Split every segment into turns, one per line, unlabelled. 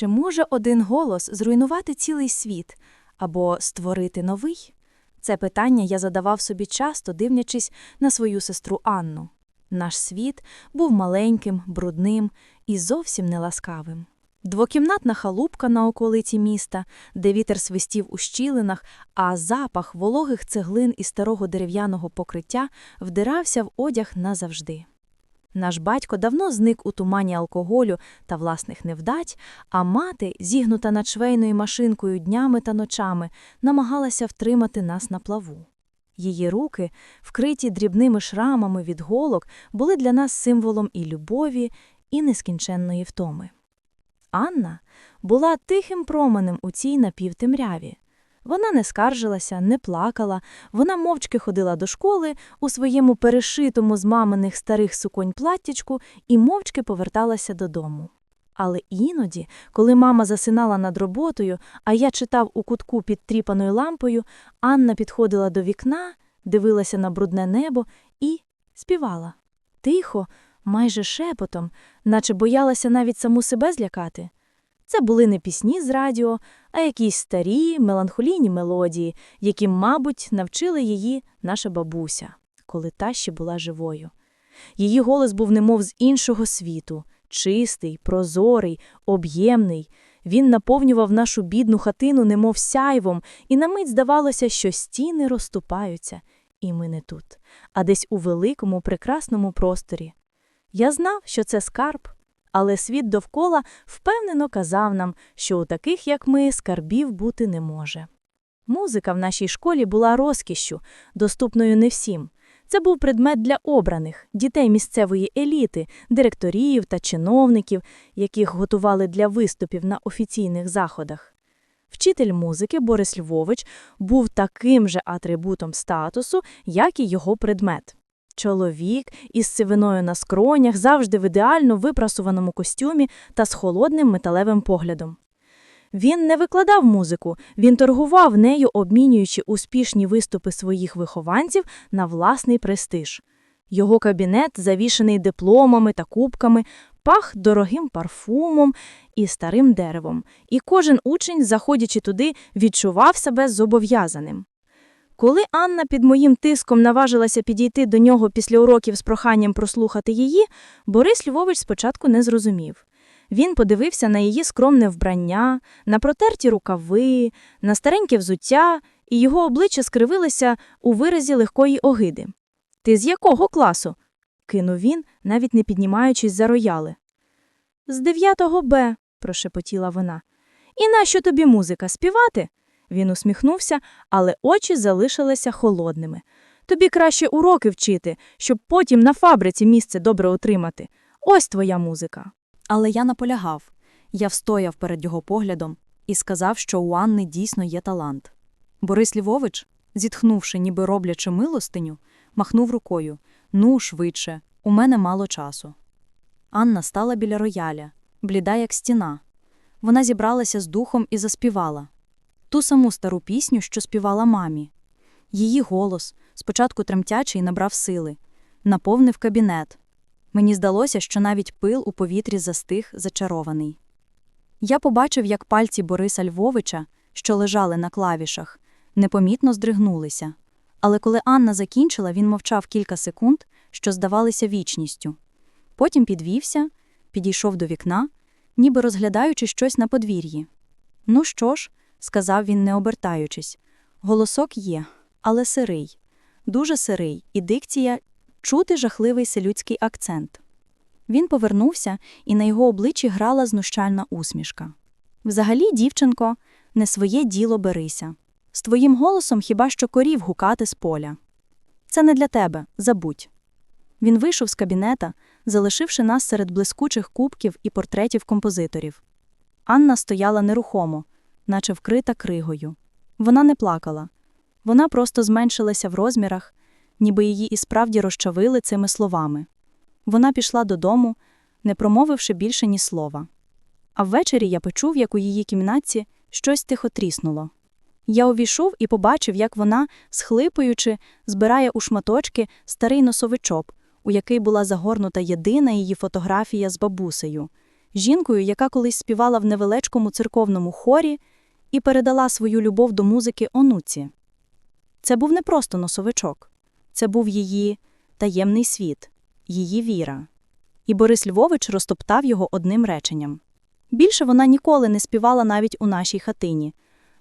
Чи може один голос зруйнувати цілий світ або створити новий? Це питання я задавав собі часто, дивлячись на свою сестру Анну. Наш світ був маленьким, брудним і зовсім неласкавим. Двокімнатна халупка на околиці міста, де вітер свистів у щілинах, а запах вологих цеглин і старого дерев'яного покриття вдирався в одяг назавжди. Наш батько давно зник у тумані алкоголю та власних невдач, а мати, зігнута над швейною машинкою днями та ночами, намагалася втримати нас на плаву. Її руки, вкриті дрібними шрамами від голок, були для нас символом і любові, і нескінченної втоми. Анна була тихим променем у цій напівтемряві. Вона не скаржилася, не плакала, вона мовчки ходила до школи у своєму перешитому з маминих старих суконь платтячку і мовчки поверталася додому. Але іноді, коли мама засинала над роботою, а я читав у кутку під тріпаною лампою, Анна підходила до вікна, дивилася на брудне небо і співала. Тихо, майже шепотом, наче боялася навіть саму себе злякати. Це були не пісні з радіо, а якісь старі, меланхолійні мелодії, які, мабуть, навчила її наша бабуся, коли та ще була живою. Її голос був немов з іншого світу, чистий, прозорий, об'ємний. Він наповнював нашу бідну хатину, немов сяйвом, і на мить здавалося, що стіни розступаються, і ми не тут, а десь у великому, прекрасному просторі. Я знав, що це скарб, але світ довкола впевнено казав нам, що у таких, як ми, скарбів бути не може. Музика в нашій школі була розкішшю, доступною не всім. Це був предмет для обраних дітей місцевої еліти, директорів та чиновників, яких готували для виступів на офіційних заходах. Вчитель музики Борис Львович був таким же атрибутом статусу, як і його предмет. Чоловік із сивиною на скронях, завжди в ідеально випрасуваному костюмі та з холодним металевим поглядом. Він не викладав музику, він торгував нею, обмінюючи успішні виступи своїх вихованців на власний престиж. Його кабінет, завішений дипломами та кубками, пах дорогим парфумом і старим деревом, і кожен учень, заходячи туди, відчував себе зобов'язаним. Коли Анна під моїм тиском наважилася підійти до нього після уроків з проханням прослухати її, Борис Львович спочатку не зрозумів. Він подивився на її скромне вбрання, на протерті рукави, на стареньке взуття, і його обличчя скривилося у виразі легкої огиди. Ти з якого класу? кинув він, навіть не піднімаючись за рояли. З дев'ятого Б, прошепотіла вона. І нащо тобі музика співати? Він усміхнувся, але очі залишилися холодними. Тобі краще уроки вчити, щоб потім на фабриці місце добре отримати. Ось твоя музика. Але я наполягав. Я встояв перед його поглядом і сказав, що у Анни дійсно є талант. Борис Львович, зітхнувши, ніби роблячи милостиню, махнув рукою Ну, швидше, у мене мало часу. Анна стала біля рояля, бліда, як стіна. Вона зібралася з духом і заспівала ту саму стару пісню, що співала мамі. Її голос, спочатку тремтячий, набрав сили, наповнив кабінет. Мені здалося, що навіть пил у повітрі застиг, зачарований. Я побачив, як пальці Бориса Львовича, що лежали на клавішах, непомітно здригнулися. Але коли Анна закінчила, він мовчав кілька секунд, що здавалися вічністю. Потім підвівся, підійшов до вікна, ніби розглядаючи щось на подвір'ї. Ну що ж, сказав він, не обертаючись, голосок є, але сирий, дуже сирий, і дикція чути жахливий селюдський акцент. Він повернувся, і на його обличчі грала знущальна усмішка. Взагалі, дівчинко, не своє діло берися. З твоїм голосом хіба що корів гукати з поля. Це не для тебе, забудь. Він вийшов з кабінета, залишивши нас серед блискучих кубків і портретів композиторів. Анна стояла нерухомо, наче вкрита кригою. Вона не плакала, вона просто зменшилася в розмірах, ніби її і справді розчавили цими словами. Вона пішла додому, не промовивши більше ні слова. А ввечері я почув, як у її кімнатці щось тихо тріснуло. Я увійшов і побачив, як вона, схлипуючи, збирає у шматочки старий носовичок, у який була загорнута єдина її фотографія з бабусею. жінкою, яка колись співала в невеличкому церковному хорі і передала свою любов до музики онуці. Це був не просто носовичок, це був її таємний світ, її віра. І Борис Львович розтоптав його одним реченням. Більше вона ніколи не співала навіть у нашій хатині,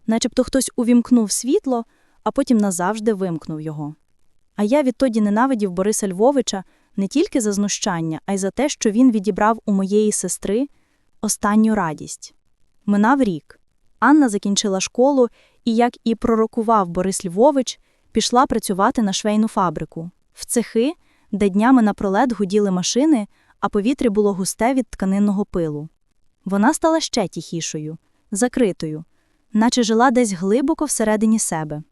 начебто хтось увімкнув світло, а потім назавжди вимкнув його. А я відтоді ненавидів Бориса Львовича не тільки за знущання, а й за те, що він відібрав у моєї сестри останню радість. Минав рік. Анна закінчила школу і, як і пророкував Борис Львович, пішла працювати на швейну фабрику, в цехи, де днями напролет гуділи машини, а повітря було густе від тканинного пилу. Вона стала ще тихішою, закритою, наче жила десь глибоко всередині себе.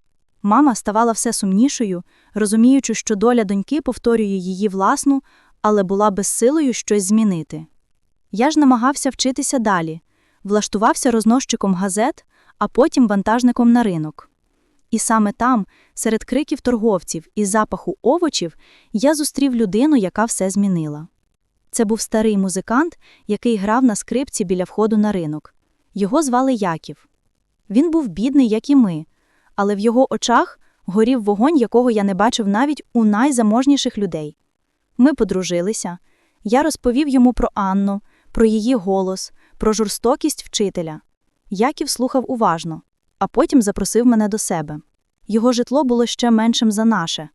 Мама ставала все сумнішою, розуміючи, що доля доньки повторює її власну, але була безсилою щось змінити. Я ж намагався вчитися далі, влаштувався рознощиком газет, а потім вантажником на ринок. І саме там, серед криків торговців і запаху овочів, я зустрів людину, яка все змінила. Це був старий музикант, який грав на скрипці біля входу на ринок. Його звали Яків. Він був бідний, як і ми, але в його очах горів вогонь, якого я не бачив навіть у найзаможніших людей. Ми подружилися. Я розповів йому про Анну, про її голос, про жорстокість вчителя. Яків слухав уважно, а потім запросив мене до себе. Його житло було ще меншим за наше,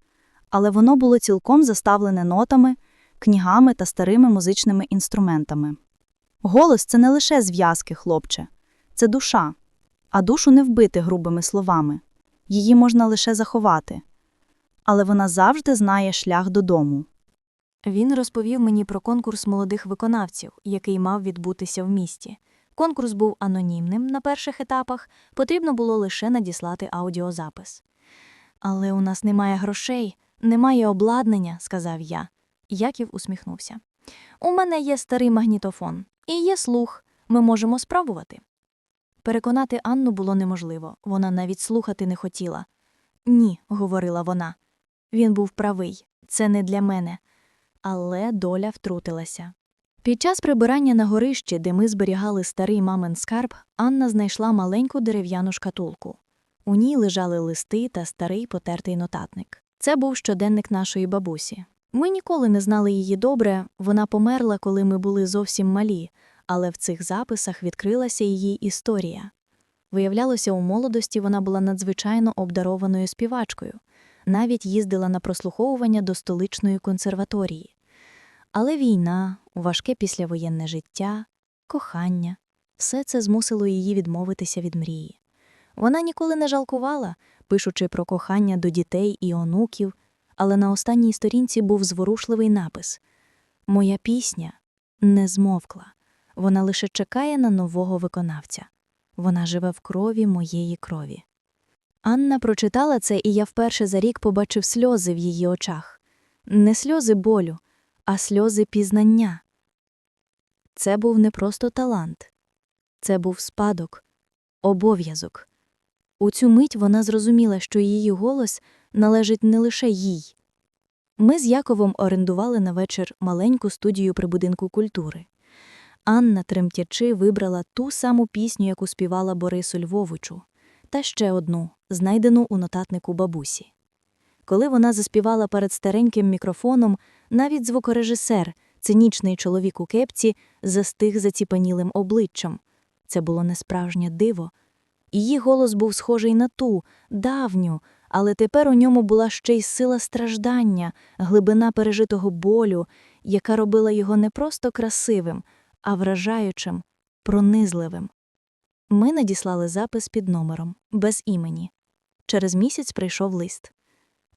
але воно було цілком заставлене нотами, книгами та старими музичними інструментами. Голос це не лише зв'язки, хлопче, це душа, а душу не вбити грубими словами. Її можна лише заховати. Але вона завжди знає шлях додому.
Він розповів мені про конкурс молодих виконавців, який мав відбутися в місті. Конкурс був анонімним на перших етапах, потрібно було лише надіслати аудіозапис. Але у нас немає грошей, немає обладнання, сказав я. Яків усміхнувся. У мене є старий магнітофон і є слух. Ми можемо спробувати. Переконати Анну було неможливо, вона навіть слухати не хотіла. Ні, говорила вона. Він був правий, це не для мене. Але доля втрутилася. Під час прибирання на горищі, де ми зберігали старий мамин скарб, Анна знайшла маленьку дерев'яну шкатулку. У ній лежали листи та старий потертий нотатник. Це був щоденник нашої бабусі. Ми ніколи не знали її добре, вона померла, коли ми були зовсім малі, але в цих записах відкрилася її історія. Виявлялося, у молодості вона була надзвичайно обдарованою співачкою, навіть їздила на прослуховування до столичної консерваторії. Але війна, важке післявоєнне життя, кохання все це змусило її відмовитися від мрії. Вона ніколи не жалкувала, пишучи про кохання до дітей і онуків, але на останній сторінці був зворушливий напис Моя пісня не змовкла, вона лише чекає на нового виконавця. Вона живе в крові моєї крові. Анна прочитала це, і я вперше за рік побачив сльози в її очах. Не сльози болю, а сльози пізнання. Це був не просто талант, це був спадок, обов'язок. У цю мить вона зрозуміла, що її голос належить не лише їй. Ми з Яковом орендували на вечір маленьку студію при будинку культури. Анна, тремтячи, вибрала ту саму пісню, яку співала Борису Львовичу, та ще одну, знайдену у нотатнику бабусі. Коли вона заспівала перед стареньким мікрофоном, навіть звукорежисер, цинічний чоловік у кепці, застиг заціпанілим обличчям. Це було несправжнє диво. Її голос був схожий на ту, давню, але тепер у ньому була ще й сила страждання, глибина пережитого болю, яка робила його не просто красивим, а вражаючим, пронизливим. Ми надіслали запис під номером, без імені. Через місяць прийшов лист.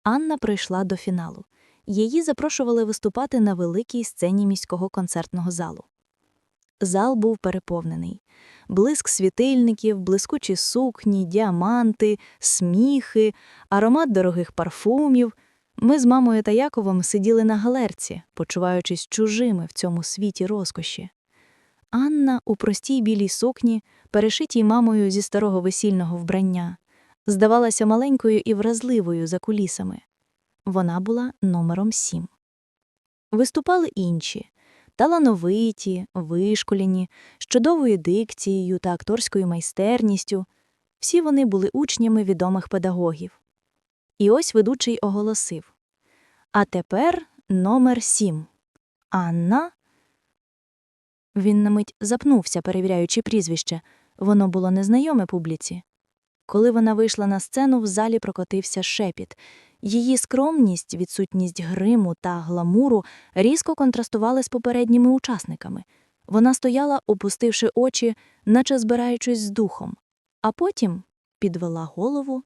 Анна прийшла до фіналу. Її запрошували виступати на великій сцені міського концертного залу. Зал був переповнений. Блиск світильників, блискучі сукні, діаманти, сміхи, аромат дорогих парфумів. Ми з мамою та Яковом сиділи на галерці, почуваючись чужими в цьому світі розкоші. Анна у простій білій сукні, перешитій мамою зі старого весільного вбрання, здавалася маленькою і вразливою за кулісами. Вона була номером сім. Виступали інші талановиті, вишколені, з чудовою дикцією та акторською майстерністю. Всі вони були учнями відомих педагогів. І ось ведучий оголосив. А тепер номер сім. Анна. Він на мить запнувся, перевіряючи прізвище. Воно було незнайоме публіці. Коли вона вийшла на сцену, в залі прокотився шепіт. Її скромність, відсутність гриму та гламуру різко контрастували з попередніми учасниками. Вона стояла, опустивши очі, наче збираючись з духом, а потім підвела голову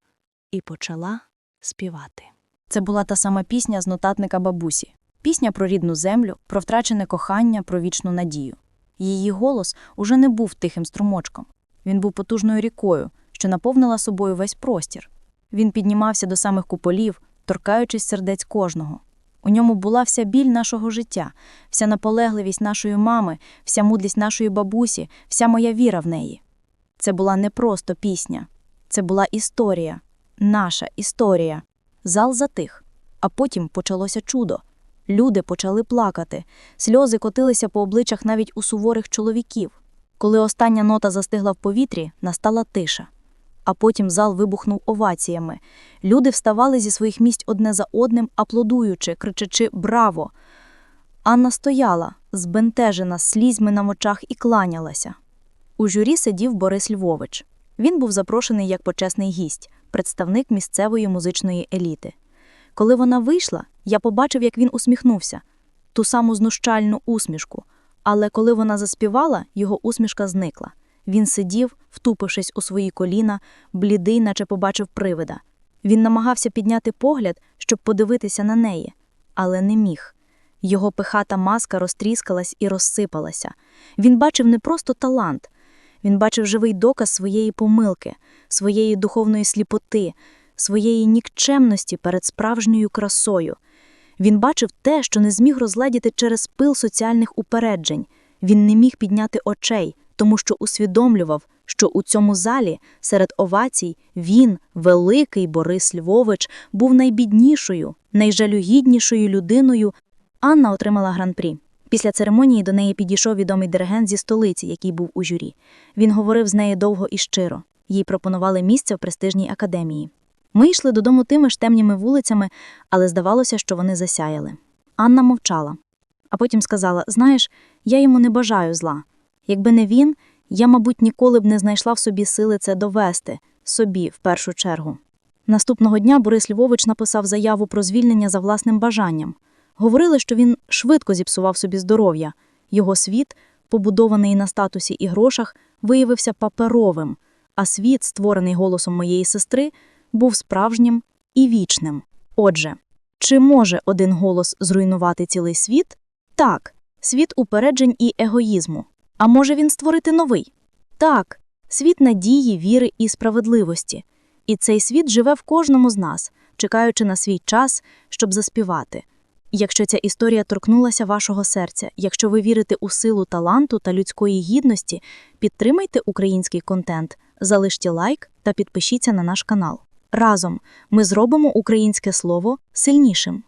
і почала співати.
Це була та сама пісня з нотатника бабусі. Пісня про рідну землю, про втрачене кохання, про вічну надію. Її голос уже не був тихим струмочком. Він був потужною рікою, що наповнила собою весь простір. Він піднімався до самих куполів, торкаючись сердець кожного. У ньому була вся біль нашого життя, вся наполегливість нашої мами, вся мудрість нашої бабусі, вся моя віра в неї. Це була не просто пісня, це була історія, наша історія. Зал затих, а потім почалося чудо. Люди почали плакати, сльози котилися по обличчях навіть у суворих чоловіків. Коли остання нота застигла в повітрі, настала тиша. А потім зал вибухнув оваціями. Люди вставали зі своїх місць одне за одним, аплодуючи, кричачи Браво! Анна стояла, збентежена слізьми на очах і кланялася. У журі сидів Борис Львович. Він був запрошений як почесний гість, представник місцевої музичної еліти. Коли вона вийшла, я побачив, як він усміхнувся, ту саму знущальну усмішку. Але коли вона заспівала, його усмішка зникла. Він сидів, втупившись у свої коліна, блідий, наче побачив привида. Він намагався підняти погляд, щоб подивитися на неї, але не міг. Його пихата маска розтріскалась і розсипалася. Він бачив не просто талант, він бачив живий доказ своєї помилки, своєї духовної сліпоти, своєї нікчемності перед справжньою красою. Він бачив те, що не зміг розгледіти через пил соціальних упереджень. Він не міг підняти очей, тому що усвідомлював, що у цьому залі серед овацій він, великий Борис Львович, був найбіднішою, найжалюгіднішою людиною. Анна отримала гран-прі. Після церемонії до неї підійшов відомий диригент зі столиці, який був у журі. Він говорив з нею довго і щиро. Їй пропонували місце в престижній академії. Ми йшли додому тими ж темніми вулицями, але здавалося, що вони засяяли. Анна мовчала, а потім сказала: Знаєш, я йому не бажаю зла. Якби не він, я, мабуть, ніколи б не знайшла в собі сили це довести собі в першу чергу. Наступного дня Борис Львович написав заяву про звільнення за власним бажанням. Говорили, що він швидко зіпсував собі здоров'я. Його світ, побудований на статусі і грошах, виявився паперовим, а світ, створений голосом моєї сестри, був справжнім і вічним. Отже, чи може один голос зруйнувати цілий світ? Так, світ упереджень і егоїзму. А може він створити новий? Так, світ надії, віри і справедливості. І цей світ живе в кожному з нас, чекаючи на свій час, щоб заспівати. Якщо ця історія торкнулася вашого серця, якщо ви вірите у силу таланту та людської гідності, підтримайте український контент, залиште лайк та підпишіться на наш канал. Разом ми зробимо українське слово сильнішим.